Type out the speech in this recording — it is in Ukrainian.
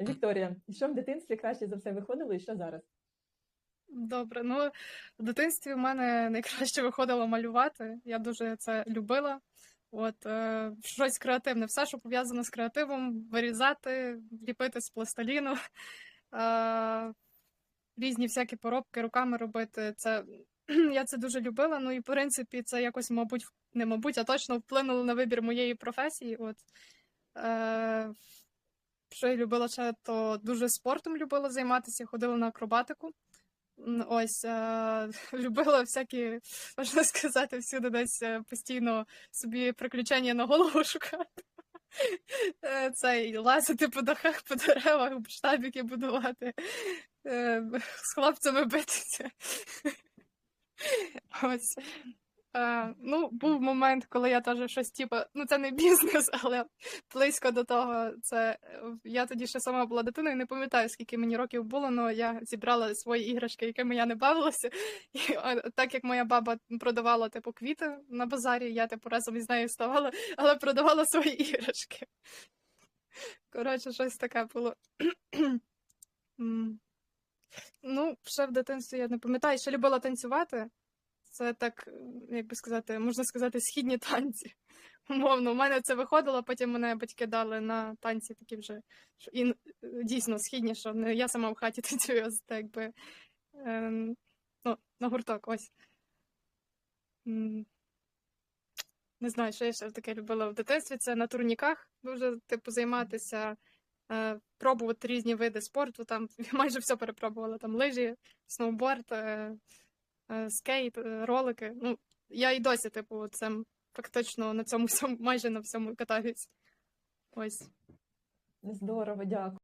Вікторія, що в дитинстві краще за все виходило і що зараз? Добре, ну в дитинстві в мене найкраще виходило малювати. Я дуже це любила. От е, щось креативне, все, що пов'язано з креативом, вирізати, ліпити з пластиліну, е, різні всякі поробки руками робити. Це я це дуже любила. Ну і в принципі, це якось, мабуть, не мабуть, а точно вплинуло на вибір моєї професії. От е, що я любила ще, то дуже спортом любила займатися, ходила на акробатику. Ось е, любила всякі, можна сказати, всюди десь е, постійно собі приключення на голову шукати. Е, Це лазити по дахах, по деревах, штабіки будувати, е, з хлопцями битися. Ось. Е, ну, був момент, коли я теж щось, типу, ну це не бізнес, але близько до того. Це е, я тоді ще сама була дитиною, не пам'ятаю, скільки мені років було, але я зібрала свої іграшки, якими я не бавилася. І так як моя баба продавала типу квіти на базарі, я типу разом із нею ставала, але продавала свої іграшки. Коротше, щось таке було. Ну, ще в дитинстві я не пам'ятаю, ще любила танцювати. Це так, як би сказати, можна сказати, східні танці. Умовно, у мене це виходило, потім мене батьки дали на танці такі вже і дійсно східні, що не я сама в хаті танцюю, так якби ем, ну, на гурток, ось. Не знаю, що я ще таке любила в дитинстві. Це на турніках дуже, типу, займатися, е, пробувати різні види спорту. Там майже все перепробувала. Там лижі, сноуборд, е, скейт, е, ролики. Ну, я і досі, типу, цим фактично на цьому всьому, майже на всьому катаюсь. Ось. Здорово, дякую.